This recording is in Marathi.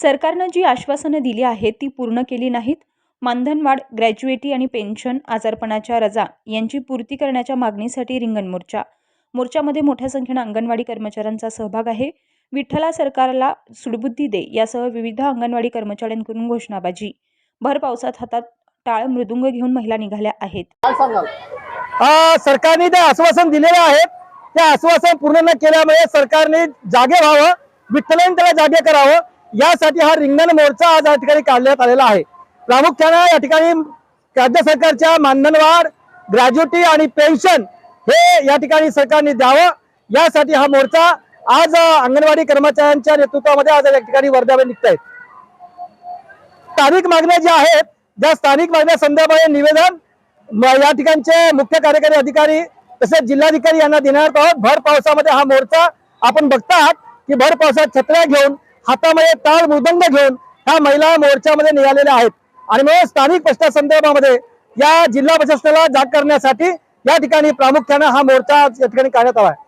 सरकारनं जी आश्वासनं दिली आहेत ती पूर्ण केली नाहीत. मानधनवाढ ग्रॅज्युएटी आणि पेन्शन आजारपणाच्या रजा यांची पूर्ती करण्याच्या मागणीसाठी रिंगण मोर्चा. मोर्चामध्ये मोठ्या संख्येनं अंगणवाडी कर्मचाऱ्यांचा सहभाग आहे. विठ्ठला सरकारला सुडबुद्धी दे यासह विविध अंगणवाडी कर्मचाऱ्यांकडून घोषणाबाजी. भर पावसात हातात टाळ मृदुंग घेऊन महिला निघाल्या आहेत. सरकारने ते आश्वासन दिलेलं आहे ते आश्वासन पूर्ण न केल्यामुळे सरकारने जागे व्हावं विठ्ठलाने त्याला जागे करावं यासाठी हा रिंगण मोर्चा आज या ठिकाणी काढण्यात आलेला आहे. प्रामुख्यानं या ठिकाणी राज्य सरकारच्या मानधनवाढ ग्रॅज्युटी आणि पेन्शन हे या ठिकाणी सरकारने द्यावं. यासाठी हा मोर्चा आज अंगणवाडी कर्मचाऱ्यांच्या नेतृत्वामध्ये आज या ठिकाणी वर्ध्यामध्ये निघत आहेत स्थानिक मागण्या ज्या आहेत त्या स्थानिक मागण्या संदर्भात निवेदन या ठिकाणचे मुख्य कार्यकारी अधिकारी तसेच जिल्हाधिकारी यांना देणार आहोत. भर पावसामध्ये हा मोर्चा आपण बघतात की भर पावसात छत्र्या घेऊन हातामध्ये ताळ मृदंग घेऊन ह्या महिला मोर्चामध्ये निघालेल्या आहेत. आणि मग स्थानिक प्रश्नासंदर्भामध्ये या जिल्हा प्रशासनाला जाग करण्यासाठी या ठिकाणी प्रामुख्यानं हा मोर्चा या ठिकाणी काढण्यात आला आहे.